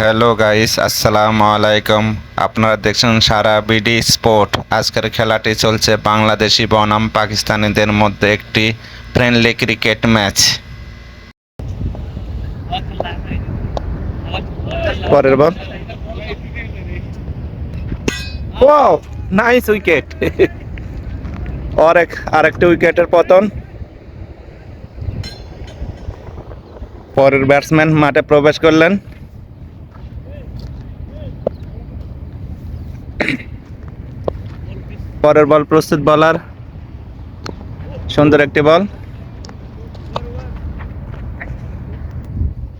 Hello guys, আসসালামু আলাইকুম। আপনারা দেখছেন সারা বিডি স্পোর্ট। আজকের খেলাটি চলছে বাংলাদেশি বনাম পাকিস্তানিদের মধ্যে একটি ফ্রেন্ডলি ক্রিকেট ম্যাচ পরের বল ওয়াও নাইস উইকেট আরেক আরেকটি উইকেটের পতন। পরের ব্যাটসম্যান মাঠে প্রবেশ করলেন। পরের বল প্রস্তুত বলার সুন্দর একটি বল।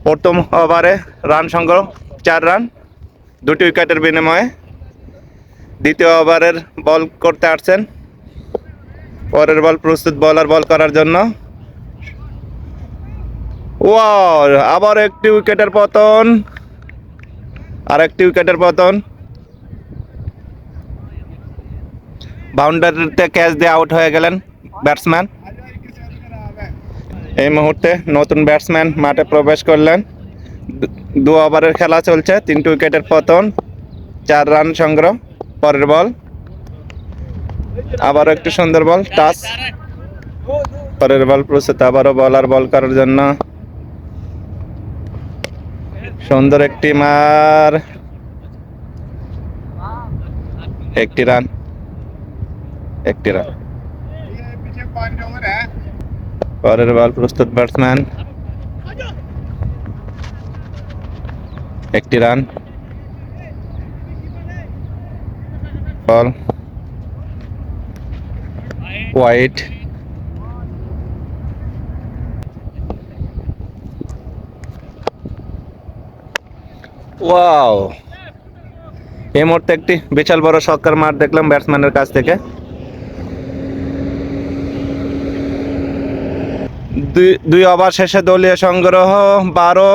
প্রথম ওভারে রান সংগ্রহ, চার রান দুটি উইকেটের বিনিময়ে। দ্বিতীয় ওভারের বল করতে আসছেন। পরের বল প্রস্তুত বলার বল করার জন্য। ওয়াও আবার একটি উইকেটের পতন। আর একটি উইকেটের পতন। বাউন্ডারিতে ক্যাচ দিয়ে আউট হয়ে গেলেন ব্যাটসম্যান। এই মুহূর্তে নতুন ব্যাটসম্যান মাঠে প্রবেশ করলেন। দু- ওভারের খেলা চলছে তিনটি উইকেটের পতন, চার রান সংগ্রহ, পরের বল। আবারও একটি সুন্দর বল, টাচ। পরের বল প্রস্তুত, আবারও বলার বল করার জন্য। সুন্দর একটি মার। একটি রান। রান পরের বল প্রস্তুত ব্যাটসম্যান। একটি রান। বল। White wow. এই মুহূর্তে একটি বিশাল বড় শক্কর মার দেখলাম ব্যাটসম্যানের কাছ থেকে। দুই দুই ওভার শেষে দলীয় সংগ্রহ, বারো।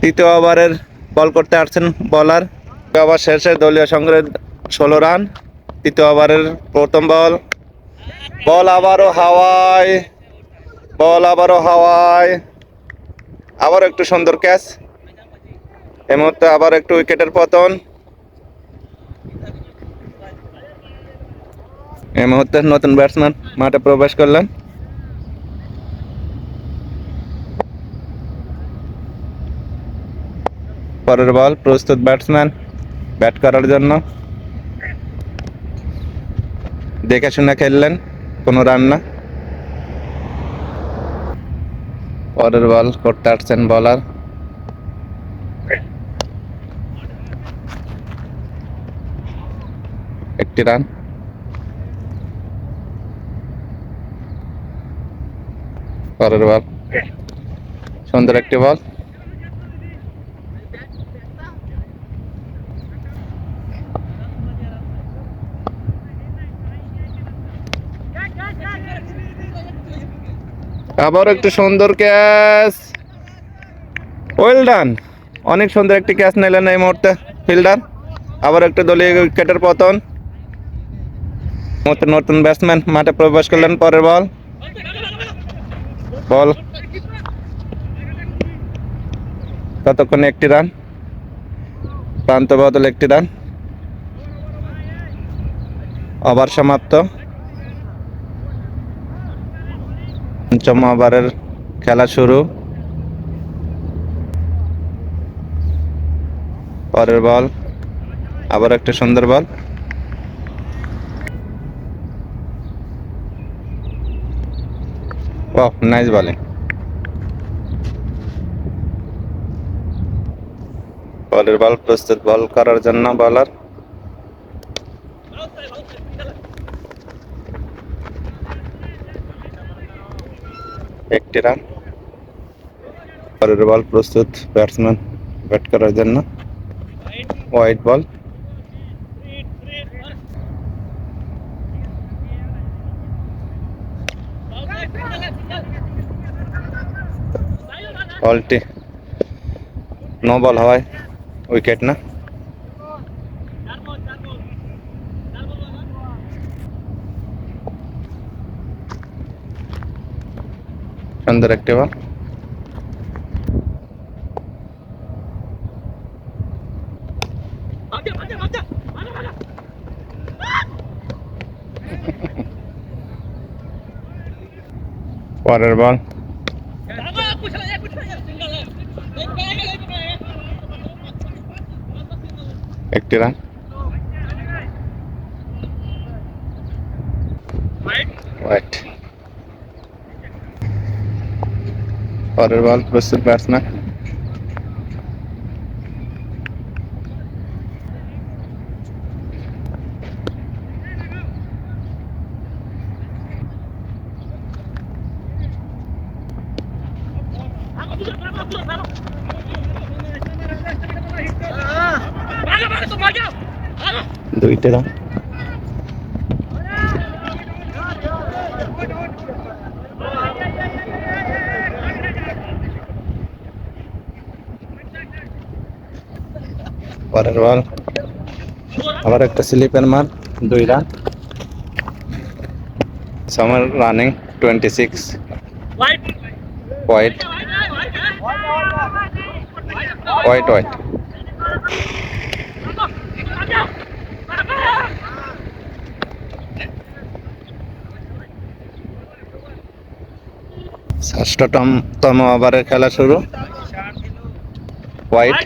তৃতীয় ওভারের বল করতে আসছেন বলার। ওভার শেষে দলীয় সংগ্রহে ষোলো রান। তৃতীয় ওভারের প্রথম বল। বল আবারও হাওয়ায়। বল আবারও হাওয়ায়। আবার একটু সুন্দর ক্যাচ। এই মুহূর্তে আবার একটু উইকেটের পতন। এই মুহূর্তে নতুন ব্যাটসম্যান মাঠে প্রবেশ করলেন। পরের বল প্রস্তুত ব্যাটসম্যান ব্যাট করার জন্য। দেখে শুনে খেললেন, কোনো রান না। পরের বল করতে আসছেন বলার একটি রান পরের বল সুন্দর একটি বল আবার একটু সুন্দর ক্যাচ। ওয়েল ডান অনেক সুন্দর একটি ক্যাচ নিলেন এই মুহূর্তে ফিল্ডার। আবার একটু দলীয় উইকেটের পতন। নতুন নতুন ব্যাটসম্যান মাঠে প্রবেশ করলেন, পরের বল বল। ততক্ষণে একটি রান? প্রান্ত বদল একটি রান। ওভার সমাপ্ত। পঞ্চম ওভারের খেলা শুরু। পরের বল। আবার একটা সুন্দর বল। ও নাইস বলিং পরের বল প্রস্তুত বল করার জন্য বলার একটি রান পরের বল প্রস্তুত ব্যাটসম্যান ব্যাট করার জন্য। হোয়াইট বল ऑल्टी नो बॉल हवा विकेट ना अंदर एक्टिव वॉटर बॉल পরের বল একটি রান হোয়াইট পরের বল প্রস্তুত ব্যাটসম্যান দুইটি রান পরের বল আবার একটা স্লিপের মার দুই run summer running twenty six white white white ষষ্ঠতম তম ওভারের খেলা শুরু। হোয়াইট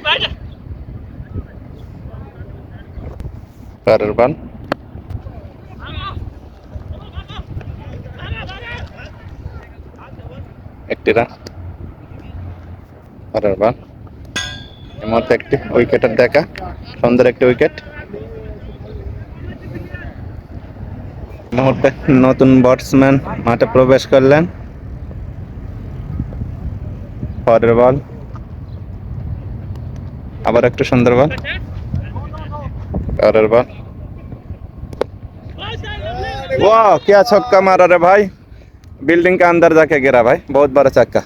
পরের বল একটি রান। এই মুহূর্তে একটি উইকেটের দেখা। সুন্দর একটি উইকেট মুহূর্তে নতুন ব্যাটসম্যান মাঠে প্রবেশ করলেন। পরের বল আবার একটু সুন্দর বল পরের বল वाह क्या छक्का मारा रे भाई बिल्डिंग के अंदर जाके गिरा भाई बहुत बड़ा छक्का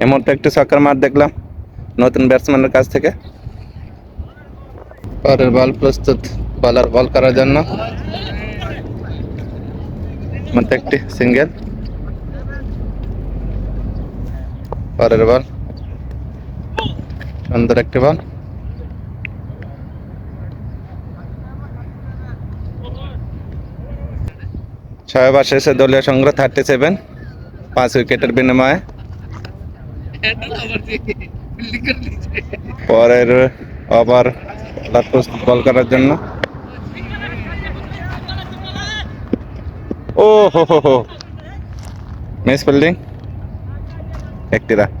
এই মুহূর্তে একটু ছক্কার মার দেখলাম নতুন ব্যাটসম্যানের কাছ থেকে পরের বল প্রস্তুত বলার বল করার জন্য মধ্যে একটি সিঙ্গেল পরের বল। সুন্দর একটি বল। ছয় ওভার শেষে দলীয় সংগ্রহ থার্টি সেভেন পাঁচ উইকেটের বিনিময়ে। পরের ওভার প্রস্তুত বল করার জন্য। ও হো হো হো। Miss fielding. একটি রান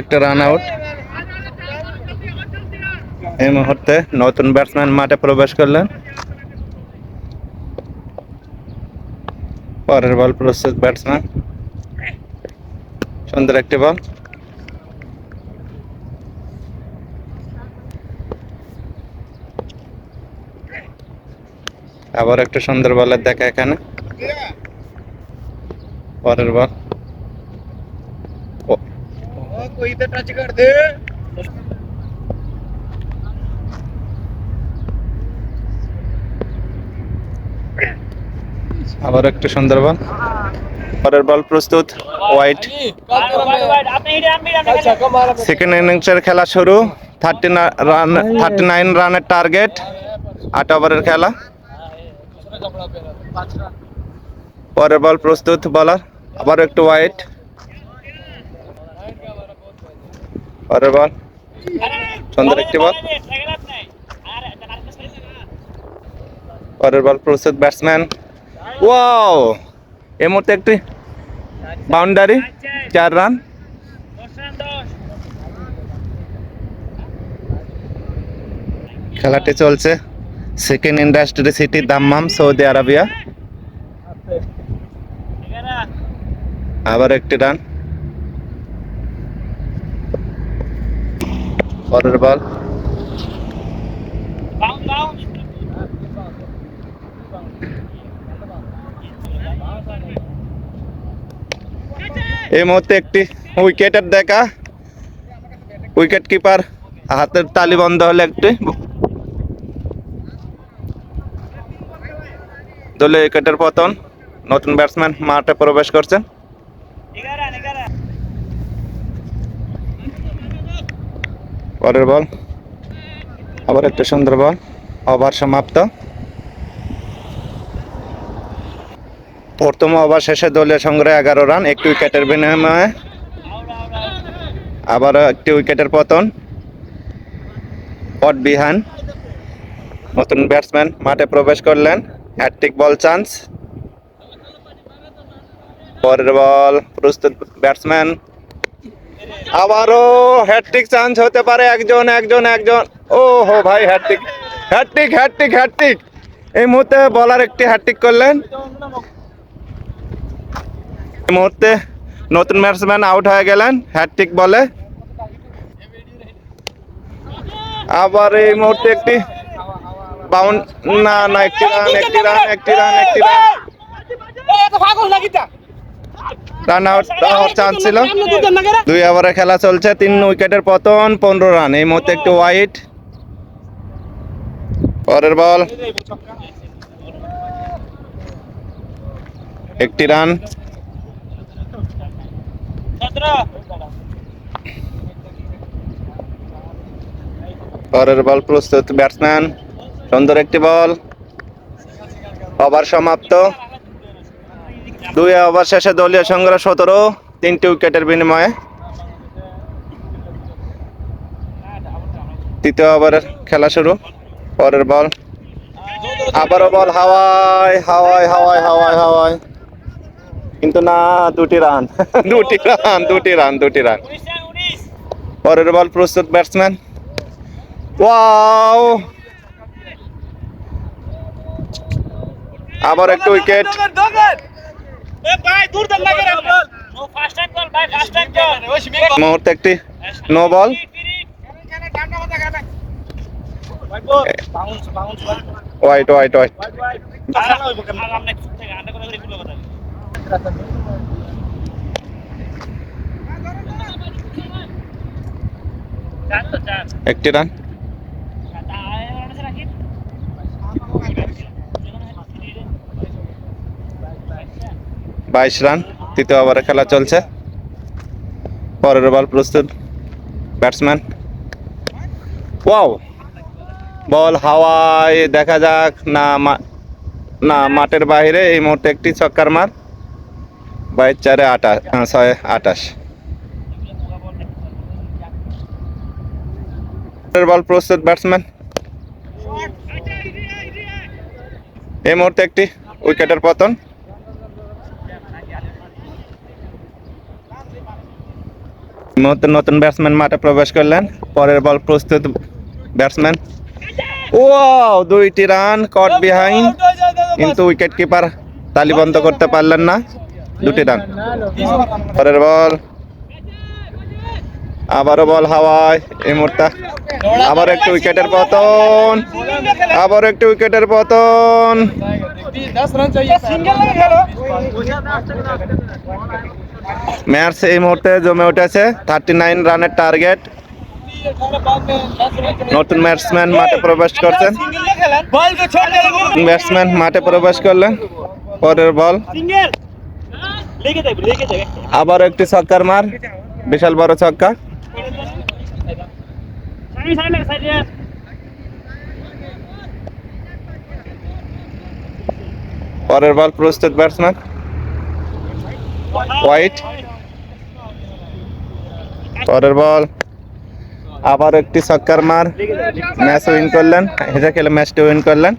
একটা রান আউট এই মুহূর্তে নতুন ব্যাটসম্যান মাঠে প্রবেশ করলেন। পরের বল প্রস্তুত ব্যাটসম্যান সুন্দর একটি বল আবার একটা সুন্দর বলের দেখা এখানে। পরের বল আবার একটা সুন্দর বল পরের বল প্রস্তুত হোয়াইট সেকেন্ড ইনিংসের খেলা শুরু থার্টি রান থার্টি নাইন রানের টার্গেট আট ওভারের খেলা। পরের বল প্রস্তুত বলার। আবার একটু ওয়াইট পরের বল। সুন্দর একটি বল। পরের বল প্রস্তুত ব্যাটসম্যান ওয়াও এই মুহূর্তে একটি বাউন্ডারি চার রান খেলাটি চলছে। Second industry city Dammam Saudi Arabia আবার একটি রান পরের বল এই মুহূর্তে একটি উইকেটের দেখা। উইকেট কিপার হাতের তালি বন্ধ হলে একটি দলীয় উইকেটের পতন, নতুন ব্যাটসম্যান মাঠে প্রবেশ করছেন পরের বল, আবার একটা সুন্দর বল ওভার সমাপ্ত প্রথম ওভার শেষে দলীয় সংগ্রহে এগারো রান, একটি উইকেটের বিনিময়ে আবার একটি উইকেটের পতন। পট বিহান, নতুন ব্যাটসম্যান মাঠে প্রবেশ করলেন। হ্যাট্রিক বল চান্স পরের বল প্রস্তুত ব্যাটসম্যান আবারও হ্যাট্রিক চান্স হতে পারে একজন একজন একজন। ও হো ভাই হ্যাট্রিক হ্যাট্রিক হ্যাট্রিক হ্যাট্রিক এই মুহূর্তে বলার একটি হ্যাট্রিক করলেন। এই মুহূর্তে নতুন ব্যাটসম্যান আউট হয়ে গেলেন হ্যাট্রিক বলে। আবার এই মুহূর্তে একটি বাউন্ড না না একটি রান একটি রান একটি রান একটি রান রান আউট হওয়ার চান্স ছিল দুই ওভারে খেলা চলছে তিন উইকেটের পতন পনেরো রান এই মুহূর্তে একটু ওয়াইট পরের বল একটি রান পরের বল প্রস্তুত ব্যাটসম্যান সুন্দর একটি বল। ওভার সমাপ্ত। দুই ওভার শেষে দলীয় সংগ্রহ সতেরো, তিনটি উইকেটের বিনিময়ে। তৃতীয় ওভারের খেলা শুরু। পরের বল। আবারও বল হাওয়ায় হাওয়ায় হাওয়ায় হাওয়ায় হাওয়ায়। কিন্তু না, দুটি রান। দুটি রান দুটি রান দুটি রান। পরের বল প্রস্তুত ব্যাটসম্যান। ওয়াও! আবার একটু উইকেট মুহূর্তে একটি no ball wide wide wide একটি রান বাইশ রান, তৃতীয় ওভারে খেলা চলছে। পরের বল প্রস্তুত ব্যাটসম্যান ওয়াও বল হাওয়ায়, দেখা যাক, না না মাঠের বাইরে, এই মুহূর্তে একটি ছক্কার মার। বাইশ চারে আটাশ ছয়, আটাশ। বল প্রস্তুত ব্যাটসম্যান এই মুহূর্তে একটি উইকেটের পতন। মুহূর্তে নতুন ব্যাটসম্যান মাঠে প্রবেশ করলেন। পরের বল প্রস্তুত ব্যাটসম্যান ও দুইটি রান কট বিহাইন্ড কিন্তু উইকেট কিপার তালিবন্ধ করতে পারলেন না। দুটি রান পরের বল আবারও বল হাওয়ায় এই মুহূর্তে। আবার একটু উইকেটের পতন। আবার একটু উইকেটের পতন। ম্যাচ এই মুহূর্তে জমে উঠেছে। থার্টি নাইন রানের টার্গেট নতুন ব্যাটসম্যান মাঠে প্রবেশ করছেন। ব্যাটসম্যান মাঠে প্রবেশ করলেন। পরের বল আবার একটি ছক্কার মার। বিশাল বড় ছক্কা। পরের বল প্রস্তুত ব্যাটসম্যান হোয়াইট পরের বল আবার একটি সক্কার মার। ম্যাচ উইন করলেন। এটা খেলে ম্যাচটি উইন করলেন।